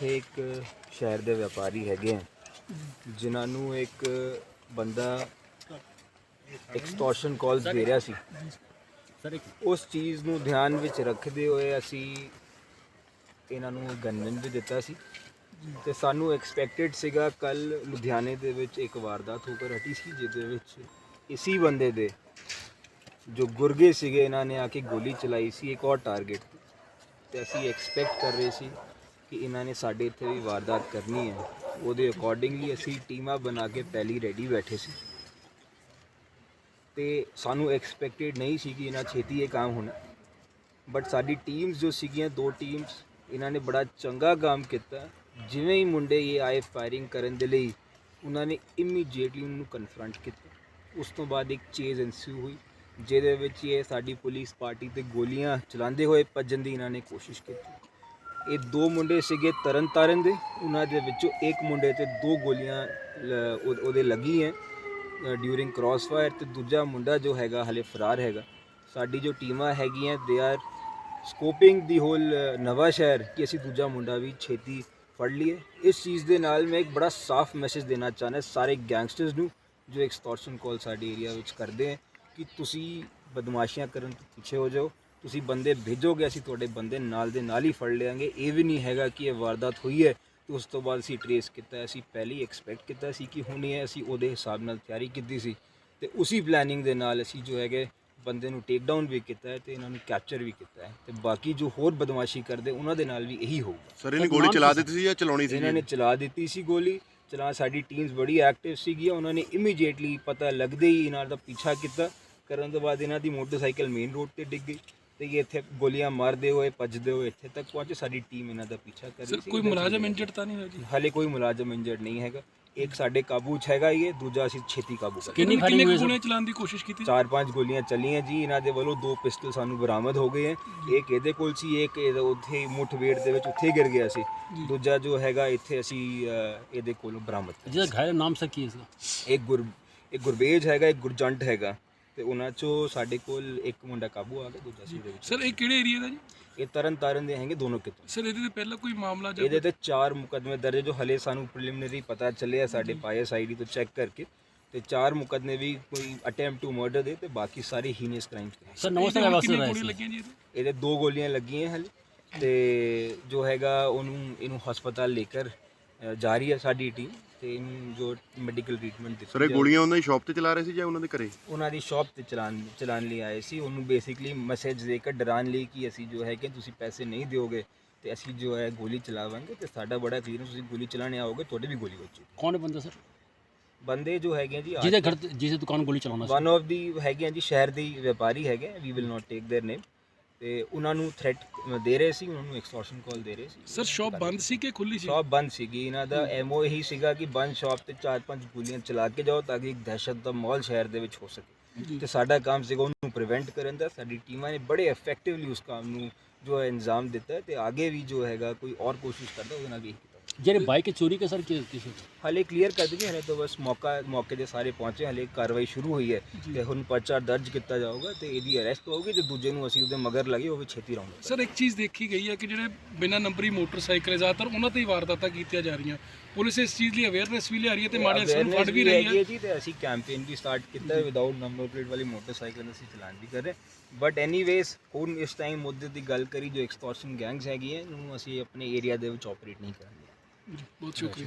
ਇੱਥੇ ਇੱਕ ਸ਼ਹਿਰ ਦੇ ਵਪਾਰੀ ਹੈਗੇ ਆ, ਜਿਨ੍ਹਾਂ ਨੂੰ ਇੱਕ ਬੰਦਾ ਐਕਸਟੋਰਸ਼ਨ ਕਾਲਸ ਦੇ ਰਿਹਾ ਸੀ। ਸਰ ਉਸ ਚੀਜ਼ ਨੂੰ ਧਿਆਨ ਵਿੱਚ ਰੱਖਦੇ ਹੋਏ ਅਸੀਂ ਇਹਨਾਂ ਨੂੰ ਗਨਮੈਨ ਵੀ ਦਿੱਤਾ ਸੀ ਤੇ ਸਾਨੂੰ ਐਕਸਪੈਕਟਡ ਸੀਗਾ ਕੱਲ ਲੁਧਿਆਣੇ ਦੇ ਵਿੱਚ ਇੱਕ ਵਾਰਦਾਤ ਹੋ ਕੇ ਹਟੀ ਸੀ, ਜਿਹਦੇ ਵਿੱਚ ਇਸੀ ਬੰਦੇ ਦੇ ਜੋ ਗੁਰਗੇ ਸੀਗੇ, ਇਹਨਾਂ ਨੇ ਆ ਕੇ ਗੋਲੀ ਚਲਾਈ ਸੀ, ਇੱਕ ਹੋਰ ਟਾਰਗੇਟ ਤੇ ਅਸੀਂ ਐਕਸਪੈਕਟ ਕਰ ਰਹੇ ਸੀ ਕਿ ਇਹਨਾਂ ਨੇ ਸਾਡੇ ਇੱਥੇ ਵੀ ਵਾਰਦਾਤ ਕਰਨੀ ਹੈ। ਉਹਦੇ ਅਕੋਰਡਿੰਗਲੀ ਅਸੀਂ ਟੀਮਾਂ ਬਣਾ ਕੇ ਪਹਿਲੀ ਰੈਡੀ ਬੈਠੇ ਸੀ। ਤੇ ਸਾਨੂੰ ਐਕਸਪੈਕਟਡ ਨਹੀਂ ਸੀ ਕਿ ਇਹਨਾਂ ਛੇਤੀ ਇਹ ਕੰਮ ਹੋਣਾ। ਬਟ ਸਾਡੀ ਟੀਮਸ ਜੋ ਸੀਗੀਆਂ, ਦੋ ਟੀਮਸ ਇਹਨਾਂ ਨੇ ਬੜਾ ਚੰਗਾ ਕੰਮ ਕੀਤਾ। ਜਿਵੇਂ ਹੀ ਮੁੰਡੇ ਇਹ ਆਏ ਫਾਇਰਿੰਗ ਕਰਨ ਦੇ ਲਈ, ਉਹਨਾਂ ਨੇ ਇਮੀਡੀਏਟਲੀ ਉਹਨੂੰ ਕਨਫਰੰਟ ਕੀਤਾ। ਉਸ ਤੋਂ ਬਾਅਦ ਇੱਕ ਚੇਜ਼ ਇਨਸਿਊ ਹੋਈ, ਜਿਹਦੇ ਵਿੱਚ ਇਹ ਸਾਡੀ ਪੁਲਿਸ ਪਾਰਟੀ ਤੇ ਗੋਲੀਆਂ ਚਲਾਉਂਦੇ ਹੋਏ ਭੱਜਣ ਦੀ ਇਹਨਾਂ ਨੇ ਕੋਸ਼ਿਸ਼ ਕੀਤੀ। ਇਹ ਦੋ ਮੁੰਡੇ ਸੀਗੇ ਤਰਨ ਤਾਰਨ ਦੇ। ਉਹਨਾਂ ਦੇ ਵਿੱਚੋਂ ਇੱਕ ਮੁੰਡੇ ਤੇ ਦੋ ਗੋਲੀਆਂ ਉਹਦੇ ਲੱਗੀ ਹੈ ਡਿਊਰਿੰਗ ਕ੍ਰਾਸ ਫਾਇਰ ਤੇ ਦੂਜਾ ਮੁੰਡਾ ਜੋ ਹੈਗਾ ਹਲੇ ਫਰਾਰ ਹੈਗਾ। ਸਾਡੀ ਜੋ ਟੀਮਾਂ ਹੈਗੀਆਂ ਦੇ ਆਰ ਸਕੋਪਿੰਗ ਦੀ ਹੋਲ ਨਵਾਂ ਸ਼ਹਿਰ ਕਿ ਅਸੀਂ ਦੂਜਾ ਮੁੰਡਾ ਵੀ ਛੇਤੀ ਫੜ ਲਈਏ। ਇਸ ਚੀਜ਼ ਦੇ ਨਾਲ ਮੈਂ ਇੱਕ ਬੜਾ ਸਾਫ਼ ਮੈਸੇਜ ਦੇਣਾ ਚਾਹੁੰਦਾ ਸਾਰੇ ਗੈਂਗਸਟਰਸ ਨੂੰ, ਜੋ ਐਕਸਟੋਰਸ਼ਨ ਕਾਲ ਸਾਡੇ ਏਰੀਆ ਵਿੱਚ ਕਰਦੇ ਹੈ ਕਿ ਤੁਸੀਂ ਬਦਮਾਸ਼ੀਆਂ ਕਰਨ ਤੋਂ ਪਿੱਛੇ ਹੋ ਜਾਓ। ਤੁਸੀਂ ਬੰਦੇ ਭੇਜੋਗੇ ਅਸੀਂ ਤੁਹਾਡੇ ਬੰਦੇ ਨਾਲ ਦੇ ਨਾਲ ਹੀ ਫੜ ਲਿਆਂਗੇ। ਇਹ ਵੀ ਨਹੀਂ ਹੈਗਾ ਕਿ ਇਹ ਵਾਰਦਾਤ ਹੋਈ ਹੈ ਤੇ ਉਸ ਤੋਂ ਬਾਅਦ ਅਸੀਂ ਟਰੇਸ ਕੀਤਾ ਅਸੀਂ ਪਹਿਲੀ ਐਕਸਪੈਕਟ ਕੀਤਾ ਸੀ ਕਿ ਹੋਣੀ ਹੈ ਅਸੀਂ ਉਹਦੇ ਹਿਸਾਬ ਨਾਲ ਤਿਆਰੀ ਕੀਤੀ ਸੀ ਤੇ ਉਸੇ ਪਲੈਨਿੰਗ ਦੇ ਨਾਲ ਅਸੀਂ ਜੋ ਹੈਗੇ ਬੰਦੇ ਨੂੰ ਟੇਕ ਡਾਊਨ ਵੀ ਕੀਤਾ ਹੈ ਤੇ ਇਹਨਾਂ ਨੂੰ ਕੈਪਚਰ ਵੀ ਕੀਤਾ ਹੈ ਤੇ ਬਾਕੀ ਜੋ ਹੋਰ ਬਦਮਾਸ਼ੀ ਕਰਦੇ ਉਹਨਾਂ ਦੇ ਨਾਲ ਵੀ ਇਹੀ ਹੋਊਗਾ। ਸਰ ਇਹਨੇ ਗੋਲੀ ਚਲਾ ਦਿੱਤੀ ਸੀ ਜਾਂ ਚਲਾਉਣੀ ਸੀ ਇਹਨਾਂ ਨੇ ਚਲਾ ਦਿੱਤੀ ਸੀ ਗੋਲੀ। ਚਲਾ ਸਾਡੀ ਟੀਮਸ ਬੜੀ ਐਕਟਿਵ ਸੀਗੀਆਂ ਉਹਨਾਂ ਨੇ ਇਮੀਡੀਏਟਲੀ ਪਤਾ ਲੱਗਦੇ ਹੀ ਇਹਨਾਂ ਦਾ ਪਿੱਛਾ ਕੀਤਾ। ਕਰਨ ਤੋਂ ਬਾਅਦ ਇਹਨਾਂ ਦੀ ਮੋਟਰਸਾਈਕਲ ਮੇਨ ਰੋਡ ਤੇ ਡਿੱਗ ਗਈ। ਤੇ ਇਹ ਇੱਥੇ ਗੋਲੀਆਂ ਮਾਰਦੇ ਹੋਏ ਭੱਜਦੇ ਹੋਏ ਇੱਥੇ ਤੱਕ ਪਹੁੰਚੇ। ਸਾਡੀ ਟੀਮ ਇਹਨਾਂ ਦਾ ਪਿੱਛਾ ਕਰ ਰਹੀ ਸਰ ਸੀ। ਕੋਈ ਮੁਲਾਜ਼ਮ ਇੰਜਰਡ ਤਾਂ ਨਹੀਂ ਹੋਇਆ ਜੀ? ਹਾਲੇ ਕੋਈ ਮੁਲਾਜ਼ਮ ਇੰਜਰਡ ਨਹੀਂ ਹੈਗਾ। ਇੱਕ ਸਾਡੇ ਕਾਬੂ 'ਚ ਹੈਗਾ ਇਹ ਦੂਜਾ ਅਸੀਂ ਛੇਤੀ ਕਾਬੂ ਕਰ ਕਿੰਨੀ ਸਰ? ਗੋਲੀਆਂ ਚਲਾਉਣ ਦੀ ਕੋਸ਼ਿਸ਼ ਕੀਤੀ ਚਾਰ ਪੰਜ ਗੋਲੀਆਂ ਚੱਲੀਆਂ ਜੀ ਇਹਨਾਂ ਦੇ ਵੱਲੋਂ ਦੋ ਪਿਸਟਲ ਸਾਨੂੰ ਬਰਾਮਦ ਹੋ ਗਏ ਹੈ। ਇੱਕ ਇਹਦੇ ਕੋਲ ਸੀ? ਇੱਕ ਇਹਦਾ ਉੱਥੇ ਮੁੱਠ-ਵੇੜ ਦੇ ਵਿੱਚ ਉੱਥੇ ਗਿਰ ਗਿਆ ਸੀ। ਦੂਜਾ ਜੋ ਹੈਗਾ ਇੱਥੇ ਅਸੀਂ ਇਹਦੇ ਕੋਲੋਂ ਬਰਾਮਦ ਕੀਤਾ ਜਿਹਦਾ ਘਾਇਲ ਨਾਮ ਸਰ ਕੀ ਹੈ ਇਸਦਾ ਇੱਕ ਗੁਰ ਇੱਕ ਗੁਰਬੇਜ ਹੈਗਾ ਇੱਕ ਗੁਰਜੰਟ ਹੈਗਾ। ਤੇ ਉਹਨਾਂ ਚੋਂ ਸਾਡੇ ਕੋਲ ਇੱਕ ਮੁੰਡਾ ਕਾਬੂ ਆ ਗਿਆ ਦੂਜਾ ਸੀ ਇਹਦੇ ਵਿੱਚ। ਸਰ ਇਹ ਕਿਹੜੇ ਏਰੀਆ ਦਾ ਜੀ? ਇਹ ਤਰਨ ਤਾਰਨ ਦੇ ਹੈਗੇ ਦੋਨੋਂ ਕਿਤੇ। ਸਰ ਇਹਦੇ ਤੇ ਪਹਿਲਾਂ ਕੋਈ ਮਾਮਲਾ ਜਾਂ ਇਹਦੇ ਤੇ ਚਾਰ ਮੁਕਦਮੇ ਦਰਜ ਹੈ ਜੋ ਹਲੇ ਸਾਨੂੰ ਪ੍ਰੀਲਿਮਿਨਰੀ ਪਤਾ ਚੱਲਿਆ ਸਾਡੇ ਪਾਇਸ ਆਈਡੀ ਤੋਂ ਚੈੱਕ ਕਰਕੇ। ਤੇ ਚਾਰ ਮੁਕਦਮੇ ਵੀ ਕੋਈ ਅਟੈਂਪਟ ਟੂ ਮਰਡਰ ਦੇ ਤੇ ਬਾਕੀ ਸਾਰੇ ਹੀਨੀਅਸ ਕ੍ਰਾਈਮਸ ਦੇ ਸਰ ਨੌ ਸਾਲ ਵਾਸਤੇ ਗੋਲੀਆਂ ਰਹੇ ਲੱਗੀਆਂ ਜੀ ਇਹਦੇ? ਇਹਦੇ ਦੋ ਗੋਲੀਆਂ ਲੱਗੀਆਂ ਹਲੇ। ਤੇ ਜੋ ਹੈਗਾ ਉਹਨੂੰ ਇਹਨੂੰ ਹਸਪਤਾਲ ਲੈ ਕੇ ਜਾ ਰਹੀ ਹੈ ਸਾਡੀ ਟੀਮ ਤੇ ਇਹਨੂੰ ਜੋ ਮੈਡੀਕਲ ਟ੍ਰੀਟਮੈਂਟ ਦਿੱਤੀ ਸਰ ਇਹ ਜਾ- ਗੋਲੀਆਂ ਉਹਨਾਂ ਦੀ ਸ਼ਾਪ ਤੇ ਚਲਾ ਰਹੇ ਸੀ ਜਾਂ ਉਹਨਾਂ ਦੇ ਘਰੇ ਉਹਨਾਂ ਦੀ ਸ਼ਾਪ ਤੇ ਚਲਾਨ ਚਲਾਨ ਲਈ ਆਏ ਸੀ ਉਹਨੂੰ ਬੇਸਿਕਲੀ ਮੈਸੇਜ ਦੇ ਕੇ ਡਰਾਉਣ ਲਈ ਕਿ ਅਸੀਂ ਜੋ ਹੈ ਕਿ ਤੁਸੀਂ ਪੈਸੇ ਨਹੀਂ ਦਿਓਗੇ ਤੇ ਅਸੀਂ ਜੋ ਹੈ ਗੋਲੀ ਚਲਾਵਾਂਗੇ ਤੇ ਸਾਡਾ ਬੜਾ ਐਕਸਪੀਰੀਅੰਸ ਤੁਸੀਂ ਗੋਲੀ ਚਲਾਣੇ ਆਓਗੇ ਤੁਹਾਡੇ ਵੀ ਗੋਲੀ ਵੱਜੀ ਕੌਣ ਹੈ ਬੰਦਾ ਸਰ ਬੰਦੇ ਜੋ ਹੈਗੇ ਆ ਜੀ ਜਿਹਦੇ ਘਰ ਤੇ- ਜਿਹਦੇ ਦੁਕਾਨ ਗੋਲੀ ਚਲਾਉਣਾ ਸੀ ਵਨ ਆਫ ਦੀ ਹੈਗੇ ਆ ਜੀ ਸ਼ਹਿਰ ਦੇ ਹੀ ਵਪਾਰੀ ਹੈਗੇ we will not take there ਨੇਮ ਤੇ ਉਹਨਾਂ ਨੂੰ ਥ੍ਰੈਟ ਦੇ ਰਹੇ ਸੀ ਉਹਨਾਂ ਨੂੰ ਐਕਸਟੋਰਸ਼ਨ ਕਾਲ ਦੇ ਰਹੇ ਸੀ। ਸਰ ਸ਼ਾਪ ਬੰਦ ਸੀ ਕਿ ਖੁੱਲੀ ਸੀ? ਸ਼ਾਪ ਬੰਦ ਸੀਗੀ ਇਹਨਾਂ ਦਾ। ਐਮਓ ਇਹੀ ਸੀਗਾ ਕਿ ਬੰਦ ਸ਼ਾਪ ਤੇ ਚਾਰ ਪੰਜ ਗੋਲੀਆਂ ਚਲਾ ਕੇ ਜਾਓ ਤਾਂ ਕਿ ਇੱਕ ਦਹਿਸ਼ਤ ਦਾ ਮਾਹੌਲ ਸ਼ਹਿਰ ਦੇ ਵਿੱਚ ਹੋ ਸਕੇ। ਤੇ ਸਾਡਾ ਕੰਮ ਸੀਗਾ ਉਹਨੂੰ ਪ੍ਰੀਵੈਂਟ ਕਰਨ ਦਾ। ਸਾਡੀ ਟੀਮਾਂ ਨੇ ਬੜੇ ਇਫੈਕਟਿਵਲੀ ਉਸ ਕੰਮ ਨੂੰ ਜੋ ਹੈ ਇੰਜ਼ਾਮ ਦਿੱਤਾ ਤੇ ਅੱਗੇ ਵੀ ਜੋ ਹੈਗਾ ਕੋਈ ਔਰ ਕੋਸ਼ਿਸ਼ ਕਰਦਾ ਉਹਦੇ ਨਾਲ ਵੀ ਜਿਹੜੇ ਬਾਈਕ ਚੋਰੀ ਕੇ ਸਰ ਕੀ ਕਿਸੇ ਹਾਲੇ ਕਲੀਅਰ ਕਰ ਦਿੱਤੀ ਹਲੇ ਤਾਂ ਬਸ ਮੌਕਾ ਮੌਕੇ ਦੇ ਸਾਰੇ ਪਹੁੰਚੇ ਹਲੇ ਕਾਰਵਾਈ ਸ਼ੁਰੂ ਹੋਈ ਹੈ ਤੇ ਹੁਣ ਪਰਚਾ ਦਰਜ ਕੀਤਾ ਜਾਊਗਾ ਤੇ ਇਹਦੀ ਅਰੈਸਟ ਹੋਊਗੀ ਤੇ ਦੂਜੇ ਨੂੰ ਅਸੀਂ ਉਹਦੇ ਮਗਰ ਲੱਗੇ ਉਹ ਵੀ ਛੇਤੀ ਰਹੂਗਾ ਸਰ ਇੱਕ ਚੀਜ਼ ਦੇਖੀ ਗਈ ਹੈ ਕਿ ਜਿਹੜੇ ਬਿਨਾਂ ਨੰਬਰੀ ਮੋਟਰਸਾਈਕਲ ਹੈ, ਜ਼ਿਆਦਾਤਰ ਉਹਨਾਂ ਤੇ ਹੀ ਵਾਰਦਾਤਾਂ ਕੀਤੀਆਂ ਜਾ ਰਹੀਆਂ। ਪੁਲਿਸ ਇਸ ਚੀਜ਼ ਲਈ ਅਵੇਅਰਨੈਸ ਵੀ ਲਿਆ ਰਹੀ ਹੈ ਤੇ ਮਾੜੇ ਅਨਸਰਾਂ ਨੂੰ ਫੜ ਵੀ ਰਹੀ ਹੈ ਜੀ ਤੇ ਅਸੀਂ ਕੈਂਪੇਨ ਵੀ ਸਟਾਰਟ ਕੀਤਾ ਹੈ ਵਿਦਆਊਟ ਨੰਬਰ ਪਲੇਟ ਵਾਲੀ ਮੋਟਰਸਾਈਕਲ ਅਸੀਂ ਚਲਾਨ ਵੀ ਕਰ ਰਹੇ ਬਟ ਐਨੀਵੇਜ਼ ਹੁਣ ਇਸ ਟਾਈਮ ਮੁੱਦੇ ਦੀ ਗੱਲ ਕਰੀ ਜੋ ਐਕਸਟੋਰਸ਼ਨ ਗੈਂਗਸ ਹੈਗੀਆਂ ਨੂੰ ਅਸੀਂ ਆਪਣੇ ਏਰੀਆ ਦੇ ਵਿੱਚ ਆਪਰੇਟ ਨਹੀਂ ਕਰਾਂਗੇ। Batıyor kıyı.